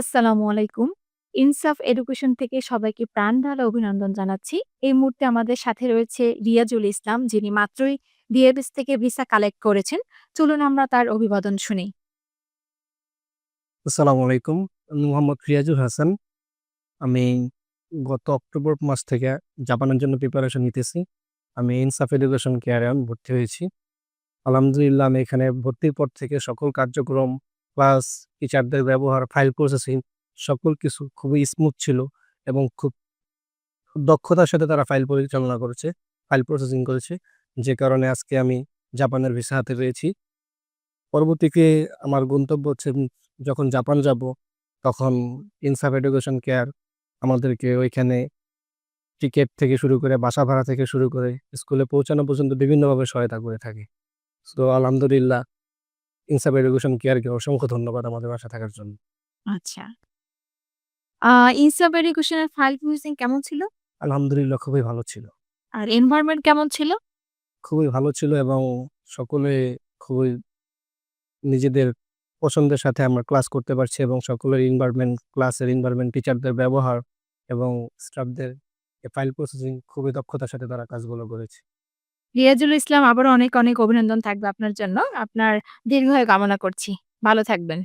আসসালামু আলাইকুম। ইনসাফ এডুকেশন থেকে সবাইকে প্রাণ ঢালা অভিনন্দন জানাচ্ছি। এই মুহূর্তে আমাদের সাথে রয়েছে রিয়াজুল ইসলাম যিনি মাত্রই ডিএবিস থেকে ভিসা কালেক্ট করেছেন। চলুন আমরা তার অভিবাদন শুনি। আসসালামু আলাইকুম। আমি মোহাম্মদ রিয়াজুল হাসান। আমি গত অক্টোবর মাস থেকে জাপানের জন্য প্রিপারেশন নিতেছি। আমি ইনসাফ এডুকেশন কেয়ারে ভর্তি হয়েছি। আলহামদুলিল্লাহ আমি এখানে ভর্তির পর থেকে সকল কার্যক্রম, ক্লাস, টিচারদের ব্যবহার, ফাইল প্রসেসিং সকল কিছু খুবই স্মুথ ছিল এবং খুব দক্ষতার সাথে তারা ফাইল পরিচালনা করেছে, ফাইল প্রসেসিং করেছে। যে কারণে আজকে আমি জাপানের ভিসা হাতে রয়েছি পরবর্তীতে আমার গন্তব্য হচ্ছে যখন জাপান যাব তখন ইনসাফ এডুকেশন কেয়ার আমাদেরকে ওইখানে টিকেট থেকে শুরু করে বাসা ভাড়া থেকে শুরু করে স্কুলে পৌঁছানো পর্যন্ত বিভিন্নভাবে সহায়তা করে থাকে। সো আলহামদুলিল্লাহ ইনসাফ এডুকেশন কেয়ারকে অসংখ্য ধন্যবাদ আমাদের বাসায় থাকার জন্য। আচ্ছা। ইনসাফ এডুকেশনের ফাইল প্রসেসিং কেমন ছিল? আলহামদুলিল্লাহ খুবই ভালো ছিল। আর এনভায়রনমেন্ট কেমন ছিল? খুবই ভালো ছিল এবং সকলে খুবই নিজেদের পছন্দের সাথে আমরা ক্লাস করতে পারছি এবং সকলের এনভায়রনমেন্ট, ক্লাসের এনভায়রনমেন্ট, টিচারদের ব্যবহার এবং স্টাফদের ফাইল প্রসেসিং খুবই দক্ষতার সাথে তারা কাজগুলো করেছে। রিয়াজুল ইসলাম আবারো অনেক, অনেক অভিনন্দন থাকবে আপনার জন্য। আপনার দীর্ঘায়ু কামনা করছি। ভালো থাকবেন।